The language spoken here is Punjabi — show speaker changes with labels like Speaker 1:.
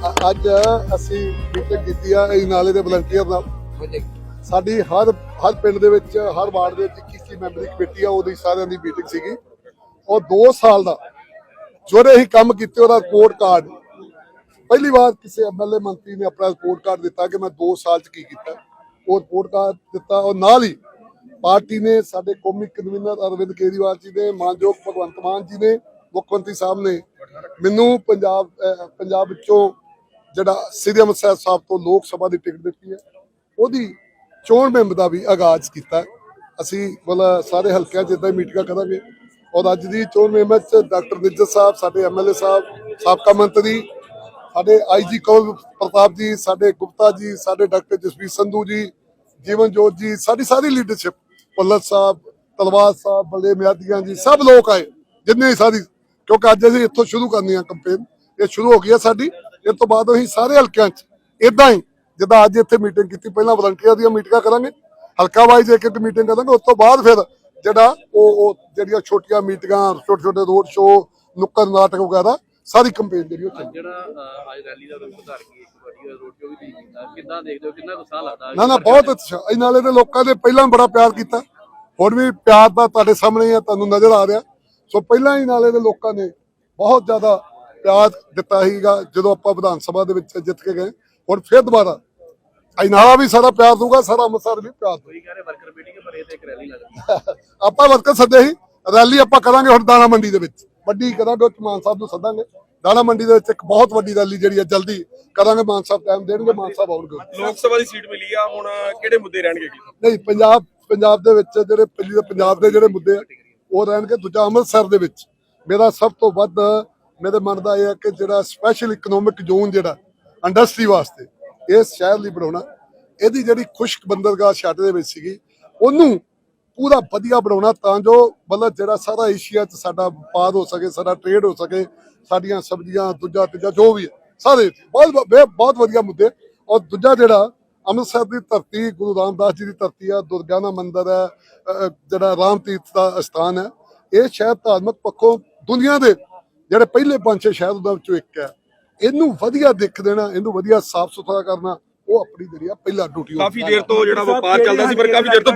Speaker 1: ਅੱਜ ਅਸੀਂ ਮੀਟਿੰਗ ਕੀਤੀ ਆ ਇਹ ਨਾਲੇ ਦੇ ਵਲੰਟੀਅਰ ਨਾਲ ਸਾਡੀ ਹਰ ਹਰ ਪਿੰਡ ਦੇ ਵਿੱਚ, ਹਰ ਵਾਰਡ ਦੇ ਵਿੱਚ 21 ਮੈਂਬਰੀ ਕਮੇਟੀ ਆ, ਉਹਦੀ ਸਾਰਿਆਂ ਦੀ ਮੀਟਿੰਗ ਸੀਗੀ। ਉਹ 2 ਸਾਲ ਦਾ ਜਿਹੜੇ ਹੀ ਕੰਮ ਕੀਤੇ ਉਹਦਾ ਰਿਪੋਰਟ ਕਾਰਡ ਪਹਿਲੀ ਵਾਰ ਕਿਸੇ ਐਮਐਲਏ ਮੰਤਰੀ ਨੇ ਆਪਣਾ ਰਿਪੋਰਟ ਕਾਰਡ ਦਿੱਤਾ ਕਿ ਮੈਂ 2 ਸਾਲ ਚ ਕੀ ਕੀਤਾ। ਉਹ ਰਿਪੋਰਟ ਕਾਰਡ ਦਿੱਤਾ ਔਰ ਨਾਲ ਹੀ ਪਾਰਟੀ ਨੇ ਸਾਡੇ ਕੌਮੀ ਕਨਵੀਨਰ ਅਰਵਿੰਦ ਕੇਜਰੀਵਾਲ ਜੀ ਨੇ, ਮਾਨਯੋਗ ਭਗਵੰਤ ਮਾਨ ਜੀ ਨੇ, ਮੁੱਖ ਮੰਤਰੀ ਸਾਹਿਬ ਨੇ ਮੈਨੂੰ ਪੰਜਾਬ ਪੰਜਾਬ ਵਿੱਚੋਂ ਜਿਹੜਾ ਸ੍ਰੀ ਅੰਮ੍ਰਿਤਸਰ ਸਾਹਿਬ ਤੋਂ ਲੋਕ ਸਭਾ ਦੀ ਟਿਕਟ ਦਿੱਤੀ ਹੈ, ਉਹਦੀ ਚੋਣ ਮੁਹਿੰਮ ਦਾ ਵੀ ਆਗਾਜ਼ ਕੀਤਾ ਅਸੀਂ ਮਤਲਬ ਸਾਰੇ ਹਲਕਿਆਂ 'ਚ ਇਦਾਂ ਹੀ ਮੀਟਿੰਗਾਂ ਕਰਾਂਗੇ, ਔਰ ਅੱਜ ਦੀ ਚੋਣ ਮੁਹਿੰਮ 'ਚ ਡਾਕਟਰ ਨਿੱਜਰ ਸਾਹਿਬ, ਸਾਡੇ ਐਮਐਲਏ ਸਾਹਿਬ, ਸਾਬਕਾ ਮੰਤਰੀ, ਸਾਡੇ ਆਈਜੀ ਕੌਲ ਪ੍ਰਤਾਪ ਜੀ, ਸਾਡੇ ਗੁਪਤਾ ਜੀ, ਸਾਡੇ ਡਾਕਟਰ ਜਸਵੀਰ ਸੰਧੂ ਜੀ ਜੀਵਨ ਜੋਤ ਜੀ, ਸਾਡੀ ਸਾਰੀ ਲੀਡਰਸ਼ਿਪ ਪੱਲਤ ਸਾਹਿਬ, ਤਲਵਾਰ ਸਾਹਿਬ ਬਲੇ ਮਿਆਦੀਆਂ ਜੀ, ਸਭ ਲੋਕ ਆਏ, ਜਿੰਨੇ ਵੀ ਸਾਰੀ, ਕਿਉਂਕਿ ਅੱਜ ਅਸੀਂ ਇੱਥੋਂ ਸ਼ੁਰੂ ਕਰਨੀ ਆ ਕੰਪੇਨ ਇਹ ਸ਼ੁਰੂ ਹੋ ਗਈ ਹੈ ਸਾਡੀ। ਇਸ ਤੋਂ ਬਾਅਦ ਅਸੀਂ ਸਾਰੇ ਹਲਕਿਆਂ 'ਚ ਇਦਾਂ ਹੀ ਜਿੱਦਾਂ ਅੱਜ ਇੱਥੇ ਮੀਟਿੰਗ ਕੀਤੀ ਪਹਿਲਾਂ ਵਲੰਟੀਅਰ ਦੀਆਂ ਮੀਟਿੰਗਾਂ ਕਰਾਂਗੇ ਹਲਕਾ ਵਾਈਜ਼ ਇੱਕ ਇੱਕ ਮੀਟਿੰਗ ਕਰਾਂਗੇ ਉਸ ਤੋਂ ਬਾਅਦ ਫਿਰ ਜਿਹੜਾ ਉਹ ਉਹ ਜਿਹੜੀਆਂ ਛੋਟੀਆਂ ਮੀਟਿੰਗਾਂ ਛੋਟੇ ਛੋਟੇ ਰੋਡ ਸ਼ੋਅ ਨੁੱਕਰ ਨਾਟਕ ਵਗੈਰਾ ਸਾਰੀ ਕੰਪੇਨ ਜਿਹੜੀ ਉਹ ਚੱਲੇਗੀ
Speaker 2: ਜਿਹੜਾ ਅੱਜ ਰੈਲੀ ਦਾ ਰੂਪ ਧਾਰ ਕੇ ਇੱਕ ਵਾਰੀ ਰੋਡ ਸ਼ੋਅ ਵੀ ਕੀਤਾ ਕਿੱਦਾਂ ਦੇਖਦੇ ਹੋ? ਕਿੰਨਾ ਉਤਸ਼ਾਹ ਲੱਗਦਾ
Speaker 1: ਨਾ ਨਾ ਬਹੁਤ ਅੱਛਾ ਇਹ ਨਾਲੇ ਦੇ ਲੋਕਾਂ ਨੇ ਪਹਿਲਾਂ ਬੜਾ ਪਿਆਰ ਕੀਤਾ। ਹੁਣ ਵੀ ਪਿਆਰ ਤਾਂ ਤੁਹਾਡੇ ਸਾਹਮਣੇ ਆ ਤੁਹਾਨੂੰ ਨਜ਼ਰ ਆ ਰਿਹਾ। ਸੋ ਪਹਿਲਾਂ ਹੀ ਨਾਲੇ ਦੇ ਲੋਕਾਂ ਨੇ ਬਹੁਤ ਜ਼ਿਆਦਾ ਪਿਆਰ ਦਿੱਤਾ ਸੀਗਾ ਜਦੋਂ ਆਪਾਂ ਵਿਧਾਨ ਸਭਾ ਦੇ ਵਿੱਚ ਜਿੱਤ ਕੇ ਗਏ। ਹੁਣ ਫਿਰ ਦੁਬਾਰਾ ਅਜਨਾਲਾ ਵੀ ਸਾਰਾ ਪਿਆਰ ਦੂਗਾ ਸਾਰਾ ਅੰਮ੍ਰਿਤਸਰ ਵੀ ਪਿਆਰ
Speaker 2: ਕੋਈ ਕਹ ਰਿਹਾ ਵਰਕਰ ਮੀਟਿੰਗ ਪਰ ਇਹ ਤੇ ਇੱਕ ਰੈਲੀ ਲੱਗਦੀ
Speaker 1: ਦੂਗਾ ਆਪਾਂ ਵਰਕਰ ਸੱਦੇ ਸੀ ਰੈਲੀ ਆਪਾਂ ਕਰਾਂਗੇ ਹੁਣ ਦਾਣਾ ਮੰਡੀ ਦੇ ਵਿੱਚ। ਵੱਡੀ ਕਰਾਂਗੇ ਮਾਨ ਸਾਹਿਬ ਨੂੰ ਸੱਦਾਂਗੇ। ਦਾਣਾ ਮੰਡੀ ਦੇ ਵਿੱਚ ਇੱਕ ਬਹੁਤ ਵੱਡੀ ਰੈਲੀ ਜਿਹੜੀ ਹੈ ਜਲਦੀ ਕਰਾਂਗੇ ਮਾਨ ਸਾਹਿਬ ਟਾਈਮ ਦੇਣਗੇ ਮਾਨ ਸਾਹਿਬ ਆਉਣਗੇ।
Speaker 3: ਲੋਕ ਸਭਾ ਦੀ ਸੀਟ ਮਿਲੀ ਆ ਹੁਣ ਕਿਹੜੇ ਮੁੱਦੇ ਰਹਿਣਗੇ ਕੀ
Speaker 1: ਨਹੀਂ ਪੰਜਾਬ ਪੰਜਾਬ ਦੇ ਵਿੱਚ ਜਿਹੜੇ ਪੰਜਾਬ ਦੇ ਜਿਹੜੇ ਮੁੱਦੇ ਆ ਉਹ ਰਹਿਣਗੇ। ਦੂਜਾ ਅੰਮ੍ਰਿਤਸਰ ਦੇ ਵਿੱਚ। ਮੇਰਾ ਸਭ ਤੋਂ ਵੱਧ ਮੇਰੇ ਮਨ ਦਾ ਇਹ ਹੈ ਕਿ ਜਿਹੜਾ ਸਪੈਸ਼ਲ ਇਕਨੋਮਿਕ ਜ਼ੋਨ ਜਿਹੜਾ ਇੰਡਸਟਰੀ ਵਾਸਤੇ ਇਸ ਸ਼ਹਿਰ ਲਈ ਬਣਾਉਣਾ, ਇਹਦੀ ਜਿਹੜੀ ਖੁਸ਼ਕ ਬੰਦਰਗਾਹ ਛੱਡ ਦੇ ਵਿੱਚ ਸੀਗੀ, ਉਹਨੂੰ ਪੂਰਾ ਵਧੀਆ ਬਣਾਉਣਾ ਤਾਂ ਜੋ ਮਤਲਬ ਜਿਹੜਾ ਸਾਰਾ ਏਸ਼ੀਆ 'ਚ ਸਾਡਾ ਵਪਾਰ ਹੋ ਸਕੇ, ਸਾਡਾ ਟ੍ਰੇਡ ਹੋ ਸਕੇ, ਸਾਡੀਆਂ ਸਬਜ਼ੀਆਂ, ਦੂਜਾ ਤੀਜਾ ਜੋ ਵੀ ਹੈ, ਸਾਰੇ ਬਹੁਤ ਬਹੁਤ- ਵਧੀਆ ਮੁੱਦੇ। ਔਰ ਦੂਜਾ ਜਿਹੜਾ ਅੰਮ੍ਰਿਤਸਰ ਦੀ ਧਰਤੀ, ਗੁਰੂ ਰਾਮਦਾਸ ਜੀ ਦੀ ਧਰਤੀ ਆ, ਦੁਰਗਿਆਨਾ ਮੰਦਿਰ ਹੈ ਜਿਹੜਾ ਰਾਮ ਤੀਰਥ ਦਾ ਸਥਾਨ ਹੈ, ਇਹ ਸ਼ਹਿਰ ਧਾਰਮਿਕ ਪੱਖੋਂ ਦੁਨੀਆ ਦੇ ਜਿਹੜੇ ਪਹਿਲੇ ਪੰਜ ਛੇ ਸ਼ਹਿਰ ਉਹਨਾਂ ਵਿੱਚੋਂ ਇੱਕ ਹੈ। ਇਹਨੂੰ ਵਧੀਆ ਦਿੱਖ ਦੇਣਾ ਇਹਨੂੰ ਵਧੀਆ ਸਾਫ਼ ਸੁਥਰਾ ਕਰਨਾ ਉਹ ਆਪਣੀ ਜਿਹੜੀ ਆ ਪਹਿਲਾ ਡਿਊਟੀ
Speaker 3: ਕਾਫੀ ਦੇਰ ਤੋਂ ਜਿਹੜਾ ਵਪਾਰ ਚੱਲਦਾ ਸੀ ਪਰ ਕਾਫੀ ਦੇਰ ਤੋਂ